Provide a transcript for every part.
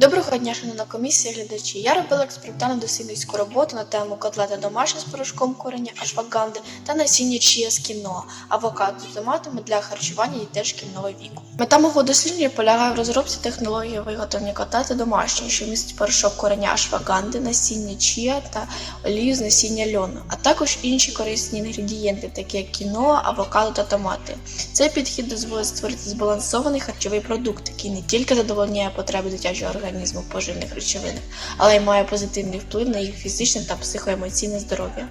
Доброго дня, шановна комісія, глядачі. Я робила експериментальну дослідницьку роботу на тему котлета домашня з порошком кореня, ашваганди та насіння чия з кіно, авокадо з томатами для харчування дітей шкільного віку. Мета мого дослідження полягає в розробці технології виготовлення котлети домашньої, що містить порошок кореня ашваганди, насіння чия та олію з насіння льону, а також інші корисні інгредієнти, такі як кіно, авокадо та томати. Цей підхід дозволить створити збалансований харчовий продукт, який не тільки задовольняє потреби дитячого організму в поживних речовинах, але й має позитивний вплив на їх фізичне та психоемоційне здоров'я.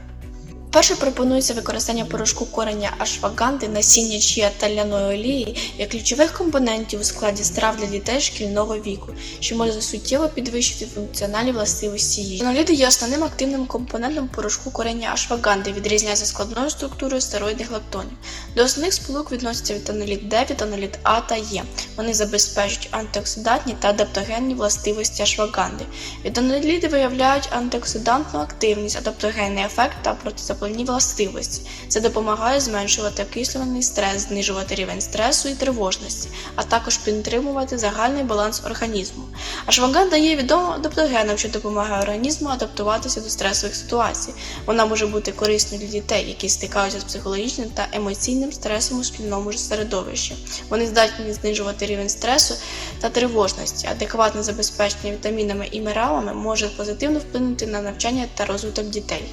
Перше пропонується використання порошку кореня ашваганди, насіння чия та ляної олії як ключових компонентів у складі страв для дітей шкільного віку, що може суттєво підвищити функціональні властивості їжі. Ліноліди є основним активним компонентом порошку кореня ашваганди, відрізняється складною структурою стероїдних лактонів. До основних сполук відносяться вітаноліт Д, вітаноліт А та Е. Вони забезпечують антиоксидантні та адаптогенні властивості ашваганди. Вітаноліди виявляють антиоксидантну активність, адаптогенний ефект та протизапальні властивості. Це допомагає зменшувати окислюваний стрес, знижувати рівень стресу і тривожності, а також підтримувати загальний баланс організму. Ашваганда є відомим адаптогеном, що допомагає організму адаптуватися до стресових ситуацій. Вона може бути корисною для дітей, які стикаються з психологічним та емоційним стресом у спільному середовищі. Вони здатні знижувати рівень стресу та тривожності. Адекватне забезпечення вітамінами і мінералами може позитивно вплинути на навчання та розвиток дітей.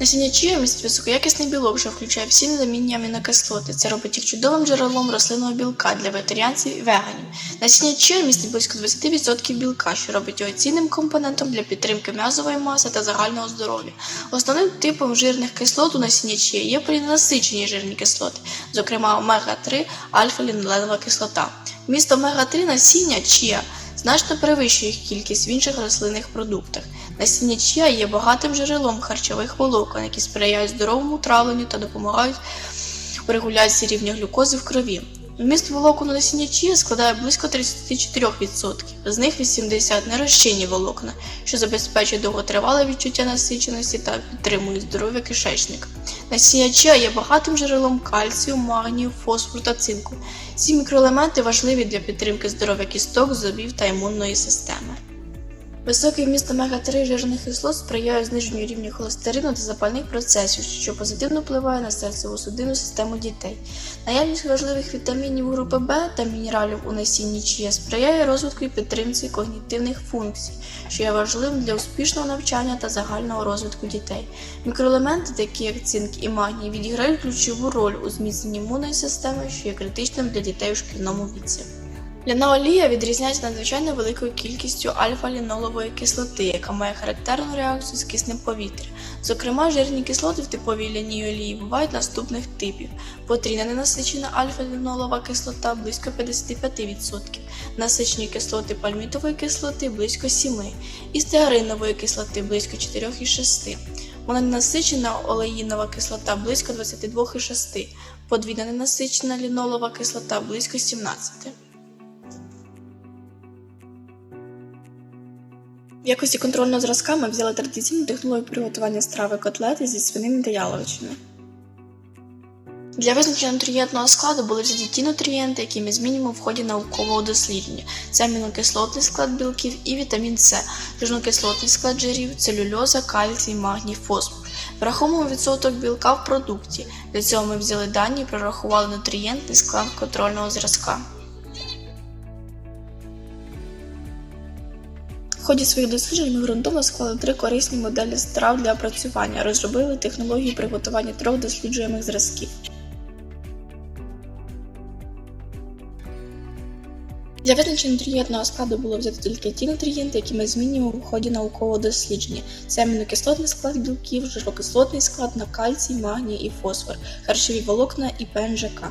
Насіння чия містить високоякісний білок, що включає всі незамінні амінокислоти. Це робить їх чудовим джерелом рослинного білка для вегетаріанців і веганів. Насіння містить близько 20% білка, що робить його цінним компонентом для підтримки м'язової маси та загального здоров'я. Основним типом жирних кислот у насіння чия є поліненасичені жирні кислоти, зокрема омега-3, альфа-ліноленова кислота. Вміст омега-3 насіння чия значно перевищує їх кількість в інших рослинних продуктах. Насіння чія є багатим джерелом харчових волокон, які сприяють здоровому травленню та допомагають у регуляції рівня глюкози в крові. Вміст волокон у насіння складає близько 34%, з них 80 нерозчинні волокна, що забезпечує довготривале відчуття насиченості та підтримує здоров'я кишечника. Насіння чия є багатим джерелом кальцію, магнію, фосфору та цинку. Ці мікроелементи важливі для підтримки здоров'я кісток, зубів та імунної системи. Високий вміст омега-3 жирних кислот сприяє зниженню рівня холестерину та запальних процесів, що позитивно впливає на серцево-судинну систему дітей. Наявність важливих вітамінів групи В та мінералів у насінні чия сприяє розвитку і підтримці когнітивних функцій, що є важливим для успішного навчання та загального розвитку дітей. Мікроелементи, такі як цинк і магній, відіграють ключову роль у зміцненні імунної системи, що є критичним для дітей у шкільному віці. Ляна відрізняється надзвичайно великою кількістю альфа-лінолової кислоти, яка має характерну реакцію з киснем повітря. Зокрема, жирні кислоти в типовій ляній олії бувають наступних типів: потрійна ненасичена альфа-лінолова кислота близько 55%, насичені кислоти пальмітової кислоти близько 7%, і стеаринової кислоти близько 4,6%. Мононенасичена олеїнова кислота близько 22,6%, подвійна ненасичена лінолова кислота близько 17%. В якості контрольного зразка ми взяли традиційну технологію приготування страви котлети зі свинини та яловичини. Для визначення нутрієнтного складу були взяті ті нутрієнти, які ми змінюємо в ході наукового дослідження. Це амінокислотний склад білків і вітамін С, жирнокислотний склад жирів, целюльоза, кальцій, магній, фосфор. Враховуємо відсоток білка в продукті. Для цього ми взяли дані і прорахували нутрієнтний склад контрольного зразка. Ході своїх досліджень ми ґрунтовно склали три корисні моделі страв для опрацювання, розробили технології приготування трьох досліджуємих зразків. Для визначення нутрієнтного складу було взято тільки ті нутрієнти, які ми змінюємо в ході наукового дослідження. Це амінокислотний склад білків, жирокислотний склад на кальцій, магній і фосфор, харчові волокна і ПНЖК.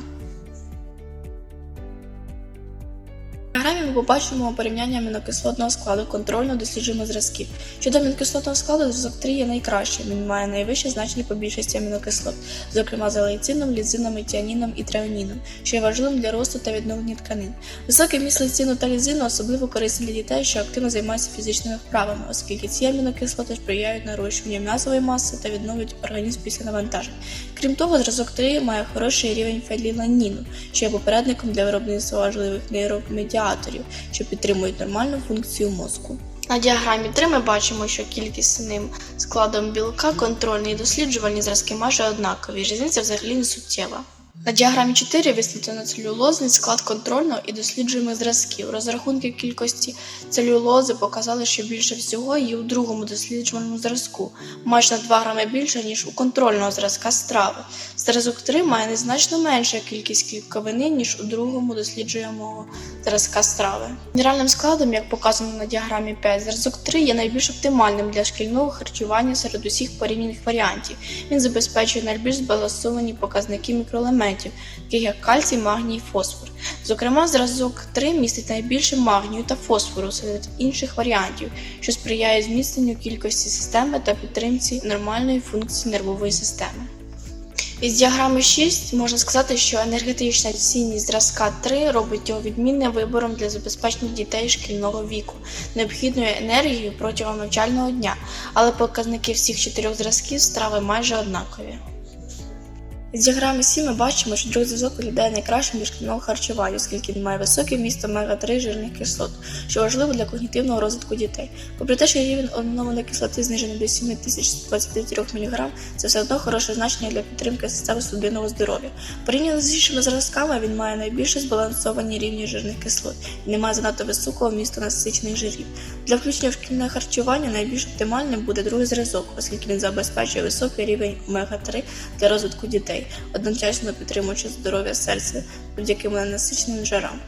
Діаграмі ми побачимо порівняння амінокислотного складу контрольно досліджуємо зразків. Щодо амінокислотного складу, зразок 3 є найкращим. Він має найвище значення по більшості амінокислот, зокрема за лейцином, лізином, тіаніном і треоніном, що є важливим для росту та відновлення тканин. Високий вміст лейцину та лізину особливо корисний для дітей, що активно займаються фізичними вправами, оскільки ці амінокислоти сприяють нарощуванню м'язової маси та відновлюють організм після навантажень. Крім того, зразок 3 має хороший рівень феніланіну, що є попередником для виробництва важливих нейромедіаторів, нейромедіаторів, що підтримують нормальну функцію мозку. На діаграмі 3 ми бачимо, що кількісним складом білка контрольні і досліджувальні зразки майже однакові, різниця взагалі не суттєва. На діаграмі 4 висвітлено целюлозний склад контрольного і досліджуємих зразків. Розрахунки кількості целюлози показали, що більше всього є у другому досліджувальному зразку, майже на 2 грами більше, ніж у контрольного зразка страви. Зразок 3 має незначно меншу кількість клітковини, ніж у другому досліджуємого зразка страви. Мінеральним складом, як показано на діаграмі 5, зразок 3 є найбільш оптимальним для шкільного харчування серед усіх порівняних варіантів. Він забезпечує найбільш збалансовані показники мікроелементів, таких як кальцій, магній фосфор. Зокрема, зразок 3 містить найбільше магнію та фосфору серед інших варіантів, що сприяє зміцненню кількості системи та підтримці нормальної функції нервової системи. Із діаграми 6 можна сказати, що енергетична цінність зразка 3 робить його відмінним вибором для забезпечення дітей шкільного віку, необхідною енергією протягом навчального дня, але показники всіх чотирьох зразків страви майже однакові. З діаграми 7 ми бачимо, що другий зв'язок виглядає найкращим для шкільного харчування, оскільки він має високе вміст омега-3 жирних кислот, що важливо для когнітивного розвитку дітей. Попри те, що рівень одномовної кислоти знижений до 7123 мг, це все одно хороше значення для підтримки системи судинного здоров'я. Порівняно з іншими зразками він має найбільше збалансовані рівні жирних кислот і не має занадто високого вмісту насичених жирів. Для включення в шкільне харчування найбільш оптимальним буде другий зразок, оскільки він забезпечує високий рівень омега-3 для розвитку дітей, одночасно підтримуючи здоров'я серця завдяки ненасиченим жирам.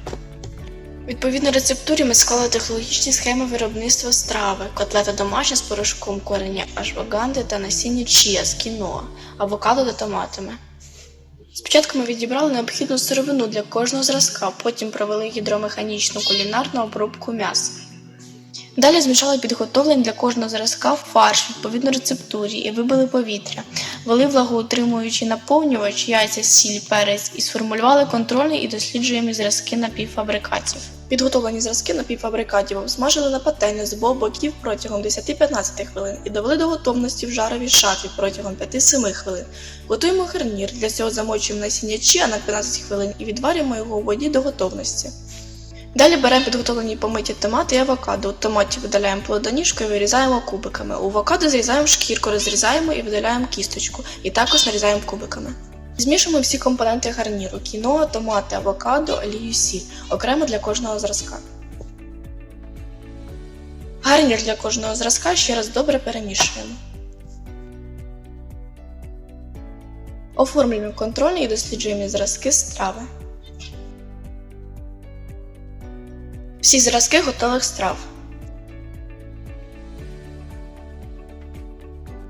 Відповідно рецептурі ми склали технологічні схеми виробництва страви, котлета домашня з порошком корення ашваганди та насіння чія з кіноа, авокадо та томатами. Спочатку ми відібрали необхідну сировину для кожного зразка, потім провели гідромеханічну кулінарну обробку м'яса. Далі змішали підготовлені для кожного зразка фарш відповідно рецептурі і вибили повітря, ввели влагоутримуючий наповнювач, яйця, сіль, перець і сформулювали контрольні і досліджуємі зразки напівфабрикатів. Підготовлені зразки напівфабрикатів обсмажили на пательні з обох боків протягом 10-15 хвилин і довели до готовності в жаровій шафі протягом 5-7 хвилин. Готуємо гарнір, для цього замочуємо насіння чия на 15 хвилин і відварюємо його у воді до готовності. Далі беремо підготовлені помиті томати і авокадо. У томаті видаляємо плодоніжку і вирізаємо кубиками. У авокадо зрізаємо шкірку, розрізаємо і видаляємо кісточку, і також нарізаємо кубиками. Змішуємо всі компоненти гарніру: кіно, томати, авокадо, олію, сіль, окремо для кожного зразка. Гарнір для кожного зразка ще раз добре перемішуємо. Оформлюємо контрольні і досліджуємо зразки страви. Всі зразки готових страв.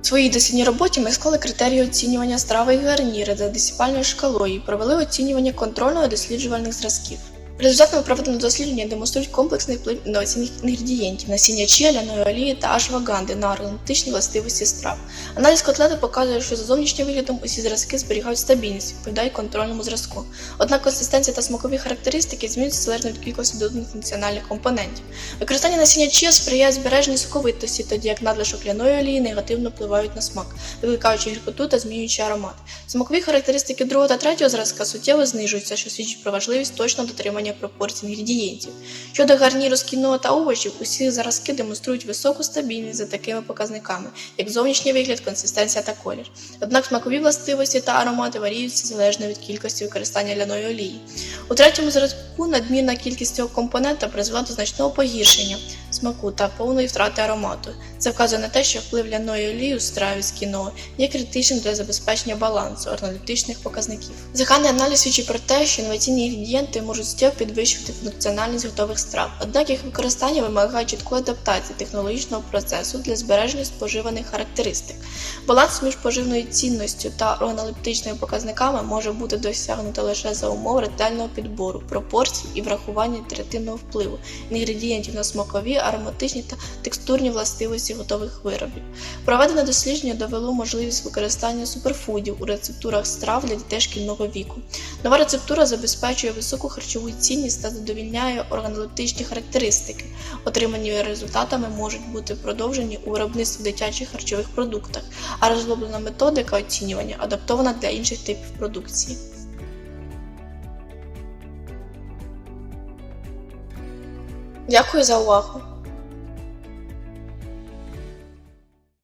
У своїй дослідній роботі ми склали критерії оцінювання страви і гарніри за десипальною шкалою і провели оцінювання контрольно досліджувальних зразків. Результатами проведеного дослідження демонструють комплексний вплив інноваційних інгредієнтів насіння чия, ляної олії та ашваганди на органолептичні властивості страв. Аналіз котлети показує, що за зовнішнім виглядом усі зразки зберігають стабільність, відповідають контрольному зразку. Однак консистенція та смакові характеристики змінюються залежно від кількості доданих функціональних компонентів. Використання насіння чия сприяє збереженню соковитості, тоді як надлишок ляної олії негативно впливають на смак, викликаючи гіркоту та змінюючи аромат. Смакові характеристики другого та третього зразка суттєво знижуються, що свідчить про важливість точного дотримання пропорцій інгредієнтів. Щодо гарніру з кіно та овочів, усі зразки демонструють високу стабільність за такими показниками, як зовнішній вигляд, консистенція та колір. Однак смакові властивості та аромати варіюються залежно від кількості використання ляної олії. У третьому зразку надмірна кількість цього компонента призвела до значного погіршення смаку та повної втрати аромату. Це вказує на те, що вплив ляної олії у страві з кіно є критичним для забезпечення балансу органолептичних показників. Загальний аналіз свідчить про те, що інноваційні інгредієнти можуть суттєво підвищувати функціональність готових страв, однак їх використання вимагає чіткої адаптації технологічного процесу для збереження споживаних характеристик. Баланс між поживною цінністю та органолептичними показниками може бути досягнуто лише за умов ретельного підбору, пропорцій і врахування ітеративного впливу інгредієнтів на смакові, ароматичні та текстурні властивості готових виробів. Проведене дослідження довело можливість використання суперфудів у рецептурах страв для дітей шкільного віку. Нова рецептура забезпечує високу харчову цінність та задовільняє органолептичні характеристики. Отримані результатами можуть бути продовжені у виробництві дитячих харчових продуктах, а розроблена методика оцінювання адаптована для інших типів продукції. Дякую за увагу!